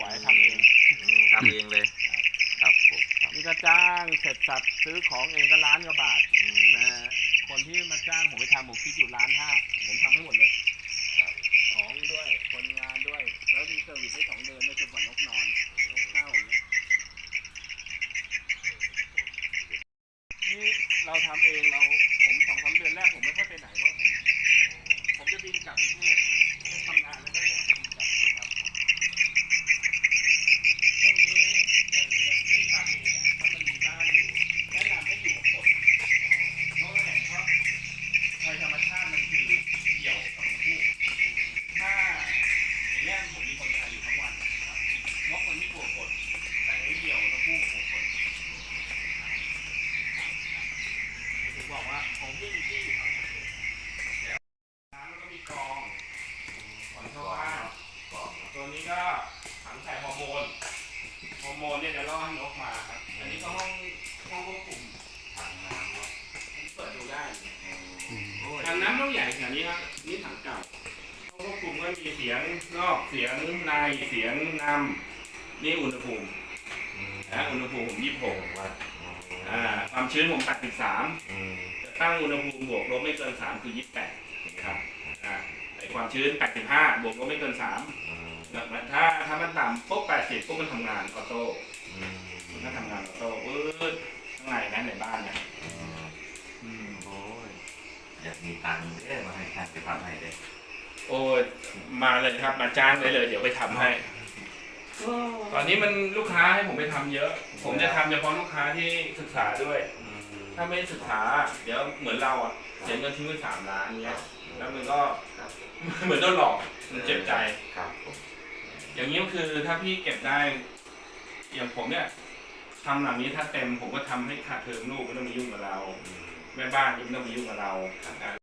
ไหวทำเองอืมทำเองเลยครับผมครับนี่ก็จ้างเสร็จสับซื้อของเองก็ล้านกว่าบาทอืมนะฮะคนที่มาจ้างผมไปทำผมคิดอยู่ล้านห้าผมทำให้หมดเลยครับของด้วยคนงานด้วย แล้วมีเซอร์วิสให้สองเดือนด้วยจนกว่านกนอนนกเข้าอย่างเงี้ยนี่เราทำเองเราผมสองสามเดือนแรกผมไม่ค่อยไปไหนเพราะผมผมจะบินกลับกรุงเทพไปทำงานแล้วก็เนี่ยบินกลับครับช่วงนี้อย่างอย่างที่ทำเองอะถ้ามันมีบ้านอยู่แนะนำให้อยู่กับคนเพราะว่าเห็นเพราะภัยธรรมชาติมันคือเกี่ยวกับผู้ ถ้าอย่างเงี้ยผมมีคนงานอยู่ทั้งวันนะครับนกมันไม่กลัวคนแต่ไอ้เหี่ยวแล้วผู้กลัวคนถึงบอกว่าผมที่มีที่อยู่แถวนั้นแล้วน้ำมันก็มีกรอง ก่อนเข้าบ้านบอกตัวนี้ก็ถังใส่ฮอร์โมน ฮอร์โมนเนี่ยจะล่อให้นกมาครับ อันนี้ก็ห้องห้องควบคุมถังน้ำเนาะอันนี้เปิดดูได้โอ้ยถังน้ำต้องใหญ่ขนาดนี้ครับ นี่ถังเก่าห้องควบคุมก็มีเสียงนอก เสียงใน เสียงนำนี่อุณหภูมิอืมนะอุณหภูมิผมยี่สิบหกว่าอ่าความชื้นผมตัดสิบสามอืมตั้งอุณหภูมิบวกลบไม่เกินสามคือยี่สิบแปดครับอ่าไอ ความชื้นแปดสิบห้าบวกลบไม่เกินสามอืมถ้าถ้ามันต่ำปุ๊บแปดสิบปุ๊บมันทำงานออโต้อืมมันก็ทำงานออโต้วืดข้างในนะในบ้านเนี่ยอืมโอ้ยอยากมีตังค์เด้มาให้ท่านไปทำให้เด้โอ้ยมาเลยครับมาจ้างได้เลย เดี๋ยวไปทำให้ ตอนนี้มันลูกค้าให้ผมไปทำเยอะ ผมจะทำเฉพาะลูกค้าที่ศึกษาด้วยอืมถ้าไม่ศึกษา เดี๋ยวเหมือนเราอะเสียเงินทิ้งไปสามล้านเงี้ย แล้วมันก็ เหมือนโดนหลอกมันเจ็บใจ ครับผมอย่างนี้ก็คือถ้าพี่เก็บได้ อย่างผมเนี่ยทำหลังนี้ถ้าเต็มผมก็ทำให้ขาดเทอมลูกไม่ต้องมายุ่งกับเราอืมแม่บ้านก็ไม่ต้องมายุ่งกับเราอ่า